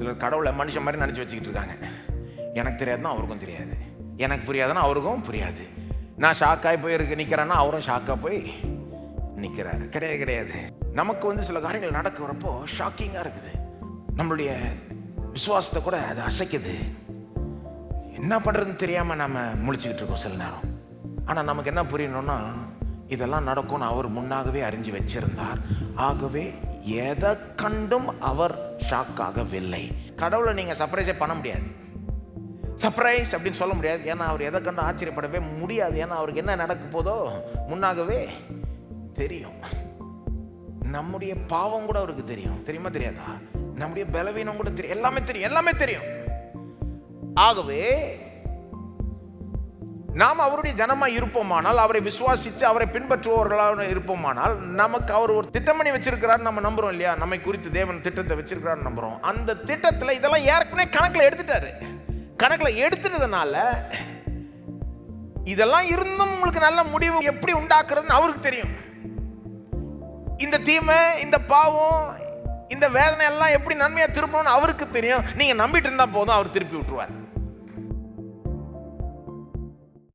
சிலர் கடவுளை மனுஷன் மாதிரி நினச்சி வச்சுக்கிட்டு இருக்காங்க. எனக்கு தெரியாதுன்னா அவருக்கும் தெரியாது. எனக்கு புரியாதுன்னா அவருக்கும் புரியாது. நான் ஷாக்காகி போய் இருக்கு நிற்கிறேன்னா அவரும் ஷாக்காக போய் நிற்கிறாரு கிடையாது கிடையாது. நமக்கு வந்து சில காரியங்கள் நடக்கிறப்போ ஷாக்கிங்காக இருக்குது. நம்மளுடைய விசுவாசத்தை கூட அது அசைக்குது. என்ன பண்ணுறதுன்னு தெரியாமல் நம்ம முழிச்சுக்கிட்டு இருக்கோம் சில நேரம். ஆனால் நமக்கு என்ன புரியணும்னா இதெல்லாம் நடக்கும்னு அவர் முன்னாகவே அறிஞ்சு வச்சிருந்தார். ஆகவே எதை கண்டும் அவர் ஷாக் ஆகவில்லை. கடவுளை நீங்கள் சர்ப்ரைஸே பண்ண முடியாது. சர்ப்ரைஸ் அப்படின்னு சொல்ல முடியாது. ஏன்னா அவர் எதை கண்டும் ஆச்சரியப்படவே முடியாது. ஏன்னா அவருக்கு என்ன நடக்க போதோ முன்னாகவே தெரியும். நம்முடைய பாவம் கூட அவருக்கு தெரியும். தெரியுமா தெரியாதா? நம்முடைய பலவீனம் கூட தெரியும். எல்லாமே தெரியும். எல்லாமே தெரியும். ஆகவே நாம் அவருடைய ஜனமாக இருப்போமானால் அவரை விசுவாசித்து அவரை பின்பற்றுபவர்களாக இருப்போமானால் நமக்கு அவர் ஒரு திட்டமணி வச்சிருக்கிறார் நம்ம நம்புறோம் இல்லையா? நம்மை குறித்து தேவன் திட்டத்தை வச்சிருக்கிறார் நம்புறோம். அந்த திட்டத்தில் இதெல்லாம் ஏற்கனவே கணக்கில் எடுத்துட்டாரு. கணக்கில் எடுத்துட்டதுனால இதெல்லாம் இருந்தும் உங்களுக்கு நல்ல முடிவு எப்படி உண்டாக்குறதுன்னு அவருக்கு தெரியும். இந்த தீமை இந்த பாவம் இந்த வேதனை எல்லாம் எப்படி நன்மையாக திருப்பணும்னு அவருக்கு தெரியும். நீங்கள் நம்பிட்டு இருந்தால் போதும் அவர் திருப்பி விட்டுருவார்.